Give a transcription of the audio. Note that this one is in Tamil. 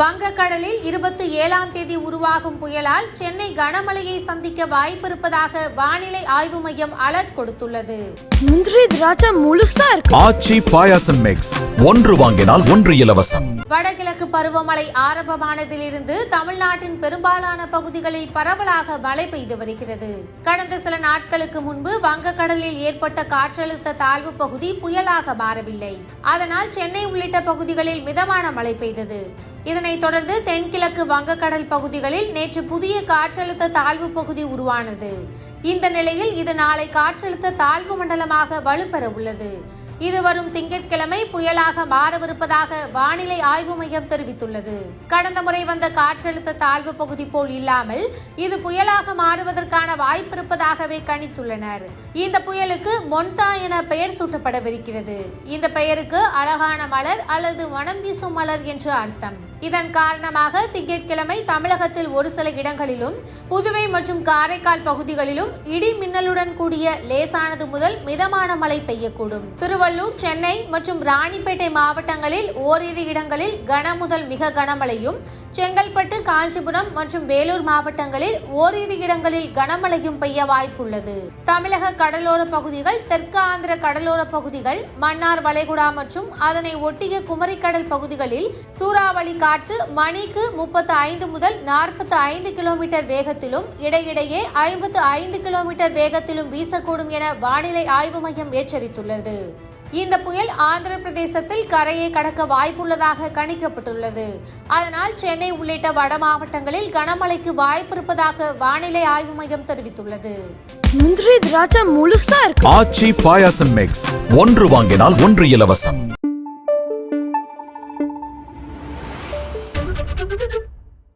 வங்கக்கடலில் இருபத்தி ஏழாம் தேதி உருவாகும் புயலால் சென்னை கனமழையை சந்திக்க வாய்ப்பிருப்பதாக வானிலை ஆய்வு மையம் அலர்ட் கொடுத்துள்ளது. முந்திரி திராட்சை முழுசா இருக்கு. ஆச்சி பாயாசம் மிக்ஸ் ஒன்று வாங்கினால் ஒன்று இலவசம். வடகிழக்கு பருவமழை ஆரம்பமானதிலிருந்து தமிழ்நாட்டின் பெரும்பாலான பகுதிகளில் பரவலாக மழை பெய்து வருகிறது. கடந்த சில நாட்களுக்கு முன்பு வங்கக்கடலில் ஏற்பட்ட காற்றழுத்த தாழ்வு பகுதி புயலாக மாறவில்லை. அதனால் சென்னை உள்ளிட்ட பகுதிகளில் மிதமான மழை பெய்தது. இதனைத் தொடர்ந்து தென்கிழக்கு வங்கக்கடல் பகுதிகளில் நேற்று புதிய காற்றழுத்த தாழ்வு பகுதி உருவானது. இந்த நிலையில் இது நாளை காற்றழுத்த தாழ்வு மண்டலமாக வலுப்பெற உள்ளது. இது வரும் திங்கட்கிழமை புயலாக மாறவிருப்பதாக வானிலை ஆய்வு மையம் தெரிவித்துள்ளது. கடந்த முறை வந்த காற்றழுத்த தாழ்வு பகுதி போல் இல்லாமல் இது புயலாக மாறுவதற்கான வாய்ப்பிருப்பதாகவே கணித்துள்ளனர். இந்த புயலுக்கு மொன்தா என பெயர் சூட்டப்படவிருக்கிறது. இந்த பெயருக்கு அழகான மலர் அல்லது வனம் வீசும் மலர் என்று அர்த்தம். இதன் காரணமாக திங்கட்கிழமை தமிழகத்தில் ஒரு சில இடங்களிலும் புதுவை மற்றும் காரைக்கால் பகுதிகளிலும் இடி மின்னலுடன் கூடிய லேசானது முதல் மிதமான மழை பெய்யக்கூடும். திருவள்ளூர் சென்னை மற்றும் ராணிப்பேட்டை மாவட்டங்களில் ஓரிரு இடங்களில் கன முதல் மிக கனமழையும் செங்கல்பட்டு காஞ்சிபுரம் மற்றும் வேலூர் மாவட்டங்களில் ஓரிரு இடங்களில் கனமழையும் பெய்ய வாய்ப்புள்ளது. தமிழக கடலோர பகுதிகள் தெற்கு ஆந்திர கடலோர பகுதிகள் மன்னார் வளைகுடா மற்றும் அதனை ஒட்டிய குமரிக்கடல் பகுதிகளில் சூறாவளி காற்று மணிக்கு முப்பத்து ஐந்து முதல் நாற்பத்தி ஐந்து கிலோமீட்டர் வேகத்திலும் இடையிடையே ஐம்பத்து ஐந்து கிலோமீட்டர் வேகத்திலும் வீசக்கூடும் என வானிலை ஆய்வு மையம் எச்சரித்துள்ளது. இந்த புயல் ஆந்திர பிரதேசத்தில் கரையை கடக்க வாய்ப்புள்ளதாக கணிக்கப்பட்டுள்ளது. அதனால் சென்னை உள்ளிட்ட வட மாவட்டங்களில் கனமழைக்கு வாய்ப்பிருப்பதாக வானிலை ஆய்வு மையம் தெரிவித்துள்ளது. முந்திரி திராட்சை முழுசா இருக்கு. ஆச்சி பாயாசம் மிக்ஸ் ஒன்று வாங்கினால் ஒன்று இலவசம். Thank you.